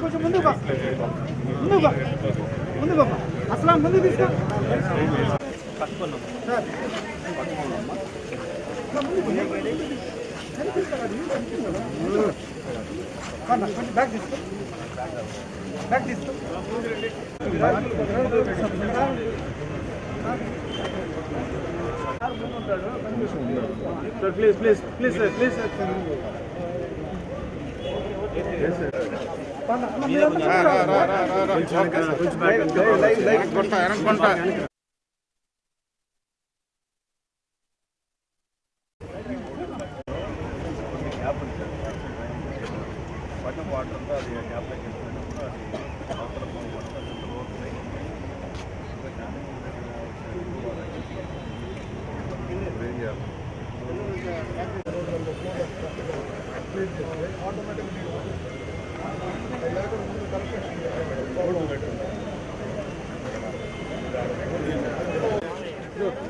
కొంచెం ముందు బా ముందు బా ముందు బాబా అసలు ముందు తీసుకో కొంచెం బ్యాగ్ తీసుకో బ్యాగ్ తీసుకో please please please sir please sir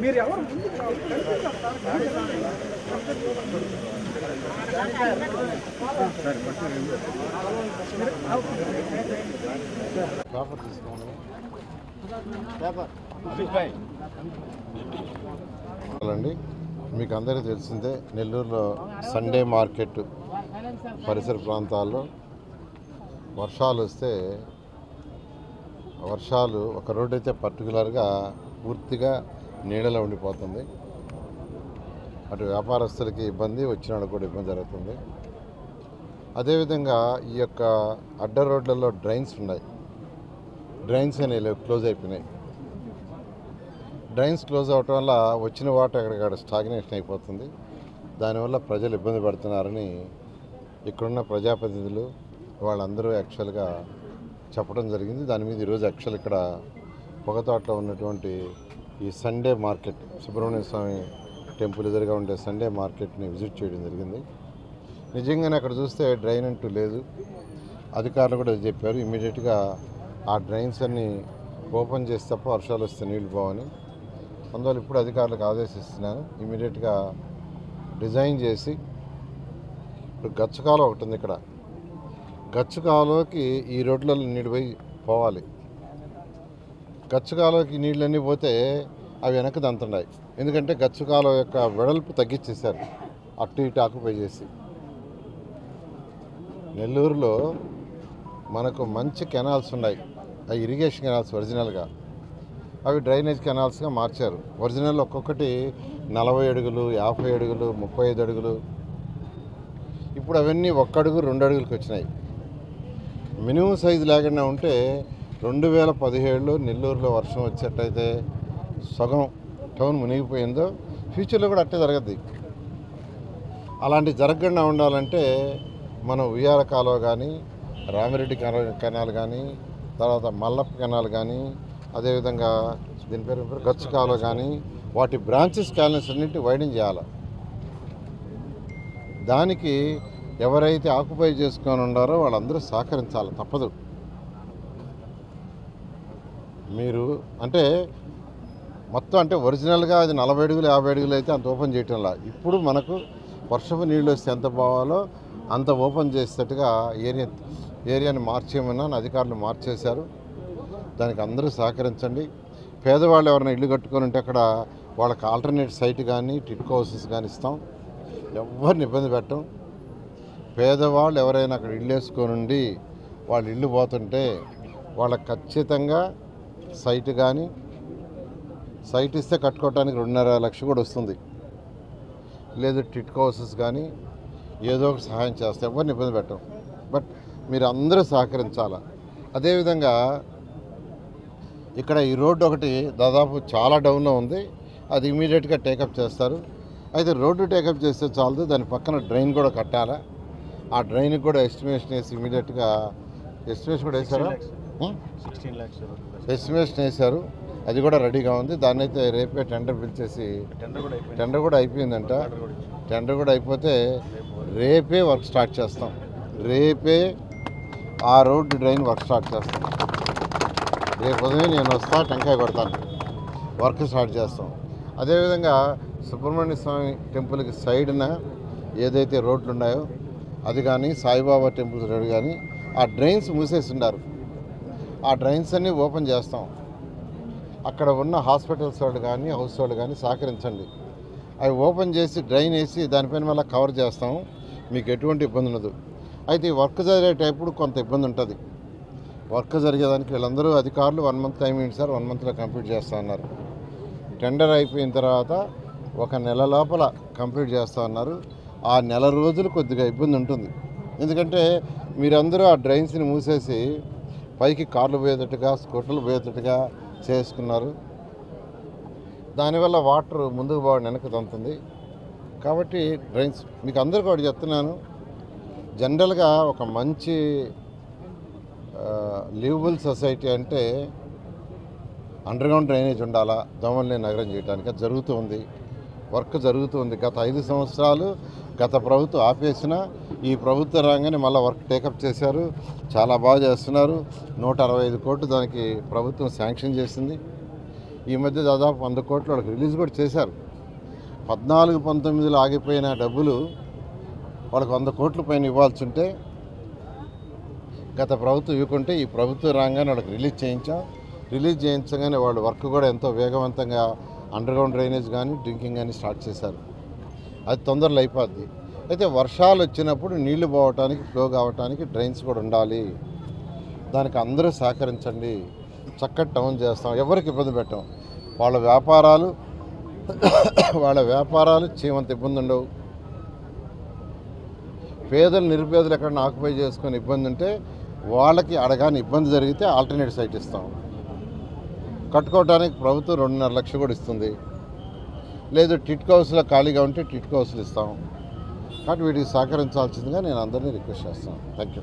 మీరు ఎవరు? పేపర్ తీసుకోండి పేపర్ అండి మీకు అందరికీ తెలిసిందే నెల్లూరులో సండే మార్కెట్ పరిసర ప్రాంతాల్లో వర్షాలు వస్తే వర్షాలు ఒక రోడ్డు అయితే పర్టికులర్గా పూర్తిగా నీడలో ఉండిపోతుంది. అటు వ్యాపారస్తులకి ఇబ్బంది వచ్చిన వాళ్ళకి కూడా ఇబ్బంది జరుగుతుంది. అదేవిధంగా ఈ యొక్క అడ్డ రోడ్లలో డ్రైన్స్ ఉన్నాయి. డ్రైన్స్ అనేవి క్లోజ్ అయిపోయినాయి. డ్రైన్స్ క్లోజ్ అవటం వల్ల వచ్చిన వాటర్ ఎక్కడికక్కడ స్టాగ్నేషన్ అయిపోతుంది. దానివల్ల ప్రజలు ఇబ్బంది పడుతున్నారని ఇక్కడున్న ప్రజాప్రతినిధులు వాళ్ళందరూ యాక్చువల్గా చెప్పడం జరిగింది. దాని మీద ఈరోజు యాక్చువల్ ఇక్కడ పొగతోటలో ఉన్నటువంటి ఈ Sunday market Subrahmanya Swamy temple ఎదురుగా ఉండే సండే మార్కెట్ని విజిట్ చేయడం జరిగింది. నిజంగానే అక్కడ చూస్తే డ్రైన్ అంటూ లేదు. అధికారులు కూడా చెప్పారు ఇమీడియట్గా ఆ డ్రైన్స్ అన్నీ ఓపెన్ చేసి తప్ప వర్షాలు వస్తే నీళ్ళు పోవని. అందువల్ల ఇప్పుడు అధికారులకు ఆదేశిస్తున్నాను. ఇమీడియట్గా డిజైన్ చేసి ఇప్పుడు గచ్చకాలం ఒకటి ఉంది ఇక్కడ. గచ్చకాలంకి ఈ రోడ్లలో నీళ్ళు పోయి పోవాలి. గచ్చకాలంకి నీళ్ళన్నీ పోతే అవి వెనక్కి దంతున్నాయి. ఎందుకంటే గచ్చకాలం యొక్క వెడల్పు తగ్గించేశారు. అటు ఇటు ఆకుపై చేసి. నెల్లూరులో మనకు మంచి కెనాల్స్ ఉన్నాయి. ఆ ఇరిగేషన్ కెనాల్స్ ఒరిజినల్గా. అవి డ్రైనేజ్ కెనాల్స్గా మార్చారు. ఒరిజినల్ ఒక్కొక్కటి నలభై అడుగులు యాభై అడుగులు ముప్పై ఐదు అడుగులు. ఇప్పుడు అవన్నీ ఒక్క అడుగు రెండు అడుగులకు వచ్చినాయి. మినిమం సైజు లేకుండా ఉంటే రెండు వేల పదిహేడులో నెల్లూరులో వర్షం వచ్చేటైతే సగం టౌన్ మునిగిపోయిందో ఫ్యూచర్లో కూడా అట్టే జరగద్ది. అలాంటి జరగకుండా ఉండాలంటే మనం ఉయ్యాల కాలువ కానీ రామిరెడ్డి కెనాల్ కానీ తర్వాత మల్లప్ప కెనాల్ కానీ అదేవిధంగా దీని పేరు పేరు? గచ్చు కాలువ కానీ వాటి బ్రాంచెస్ క్యాలెన్స్ అన్నింటి వైడింగ్ చేయాలి. దానికి ఎవరైతే ఆక్యుపై చేసుకొని ఉండారో వాళ్ళందరూ సహకరించాలి తప్పదు. మీరు అంటే మొత్తం అంటే ఒరిజినల్గా అది నలభై అడుగులు యాభై అడుగులు అయితే అంత ఓపెన్ చేయటంలా ఇప్పుడు మనకు వర్షపు నీళ్ళు వస్తే ఎంత పోవాలో అంత ఓపెన్ చేసేటట్టుగా ఏరియా ఏరియాని మార్చేయమని అధికారులు మార్చేశారు. దానికి అందరూ సహకరించండి. పేదవాళ్ళు ఎవరైనా ఇల్లు కట్టుకొని ఉంటే అక్కడ వాళ్ళకి ఆల్టర్నేట్ సైట్ కానీ టిట్కో హౌసెస్ కానీ ఇస్తాం. ఎవరిని ఇబ్బంది పెట్టం. పేదవాళ్ళు ఎవరైనా అక్కడ ఇల్లు వేసుకొని ఉండి వాళ్ళు ఇల్లు పోతుంటే వాళ్ళకి ఖచ్చితంగా సైట్ కానీ సైట్ ఇస్తే కట్టుకోవడానికి రెండున్నర లక్ష కూడా వస్తుంది. లేదు టిట్కో హౌసెస్ కానీ ఏదో ఒక సహాయం చేస్తే ఎవరిని ఇబ్బంది పెట్టం. బట్ మీరు అందరూ సహకరించాలా? అదేవిధంగా ఇక్కడ ఈ రోడ్డు ఒకటి దాదాపు చాలా డౌన్లో ఉంది. అది ఇమీడియట్గా టేకప్ చేస్తారు. అయితే రోడ్డు టేకప్ చేస్తే చాలదు. దాని పక్కన డ్రైన్ కూడా కట్టాలా? ఆ డ్రైన్కి కూడా ఎస్టిమేషన్ వేసి ఇమీడియట్గా ఎస్టిమేషన్ కూడా వేశారా? ఎస్టిమేషన్ వేశారు. అది కూడా రెడీగా ఉంది. దాన్ని అయితే రేపే టెండర్ పిలిచేసి టెండర్ కూడా అయిపోయింది. టెండర్ కూడా అయిపోయిందంట. టెండర్ కూడా అయిపోతే రేపే వర్క్ స్టార్ట్ చేస్తాం. రేపే ఆ రోడ్డు డ్రైన్ వర్క్ స్టార్ట్ చేస్తాం. రేపు ఉదయం నేను వస్తా టెంకాయ కొడతాను. వర్క్ స్టార్ట్ చేస్తాం. అదేవిధంగా సుబ్రహ్మణ్య స్వామి టెంపుల్కి సైడ్న ఏదైతే రోడ్లు ఉన్నాయో అది కానీ సాయిబాబా టెంపుల్ రోడ్ కానీ ఆ డ్రైన్స్ మూసేసి ఆ డ్రైన్స్ అన్నీ ఓపెన్ చేస్తాం. అక్కడ ఉన్న హాస్పిటల్స్ వాళ్ళు కానీ హౌస్ వాళ్ళు కానీ సహకరించండి. అవి ఓపెన్ చేసి డ్రైన్ వేసి దానిపైన మళ్ళీ కవర్ చేస్తాం. మీకు ఎటువంటి ఇబ్బంది ఉండదు. అయితే ఈ వర్క్ జరిగేటప్పుడు కొంత ఇబ్బంది ఉంటుంది వర్క్ జరిగేదానికి వీళ్ళందరూ అధికారులు వన్ మంత్ టైం ఏంటి సార్ వన్ మంత్లో కంప్లీట్ చేస్తా అన్నారు. టెండర్ అయిపోయిన తర్వాత ఒక నెల లోపల కంప్లీట్ చేస్తా అన్నారు. ఆ నెల రోజులు కొద్దిగా ఇబ్బంది ఉంటుంది. ఎందుకంటే మీరందరూ ఆ డ్రైన్స్ని మూసేసి పైకి కార్లు పోయేటట్టుగా స్కూటర్లు పోయేటట్టుగా చేసుకున్నారు. దానివల్ల వాటర్ ముందుకు బాగా వెనక్కి తంతుంది. కాబట్టి డ్రైన్స్ మీకు అందరికీ ఒకటి చెప్తున్నాను. జనరల్గా ఒక మంచి లివబుల్ సొసైటీ అంటే అండర్గ్రౌండ్ డ్రైనేజ్ ఉండాలా? దోమల్ని నగరం చేయడానికి అది జరుగుతుంది వర్క్ జరుగుతుంది గత ఐదు సంవత్సరాలు గత ప్రభుత్వం ఆపేసిన ఈ ప్రభుత్వ రంగాన్ని మళ్ళీ వర్క్ టేకప్ చేశారు. చాలా బాగా చేస్తున్నారు. నూట అరవై ఐదు కోట్లు దానికి ప్రభుత్వం శాంక్షన్ చేసింది. ఈ మధ్య దాదాపు వంద కోట్లు వాళ్ళకి రిలీజ్ కూడా చేశారు. పద్నాలుగు పంతొమ్మిదిలో ఆగిపోయిన డబ్బులు వాళ్ళకి వంద కోట్ల పైన ఇవ్వాల్సి ఉంటే గత ప్రభుత్వం ఇవ్వకుంటే ఈ ప్రభుత్వం రాగానే వాళ్ళకి రిలీజ్ చేయించాం. రిలీజ్ చేయించగానే వాళ్ళు వర్క్ కూడా ఎంతో వేగవంతంగా అండర్గ్రౌండ్ డ్రైనేజ్ కానీ డ్రింకింగ్ కానీ స్టార్ట్ చేశారు. అది తొందరలో అయిపోద్ది. అయితే వర్షాలు వచ్చినప్పుడు నీళ్ళు పోవటానికి ఫ్లో కావటానికి డ్రైన్స్ కూడా ఉండాలి. దానికి అందరూ సహకరించండి. చక్కటి టౌన్ చేస్తాం. ఎవరికి ఇబ్బంది పెట్టాం. వాళ్ళ వ్యాపారాలు వాళ్ళ వ్యాపారాలు చేయమంత ఇబ్బంది ఉండవు. పేదలు నిరుపేదలు ఎక్కడైనా ఆక్యుపై చేసుకొని ఇబ్బంది ఉంటే వాళ్ళకి అడగాని ఇబ్బంది జరిగితే ఆల్టర్నేట్ సైట్ ఇస్తాం. కట్టుకోవడానికి ప్రభుత్వం రెండున్నర లక్షలు కూడా ఇస్తుంది. లేదు టిట్ హౌస్లో ఖాళీగా ఉంటే టిట్ హౌస్లు ఇస్తాం. కాబట్టి వీటికి సహకరించాల్సిందిగా నేను అందరినీ రిక్వెస్ట్ చేస్తాను thank you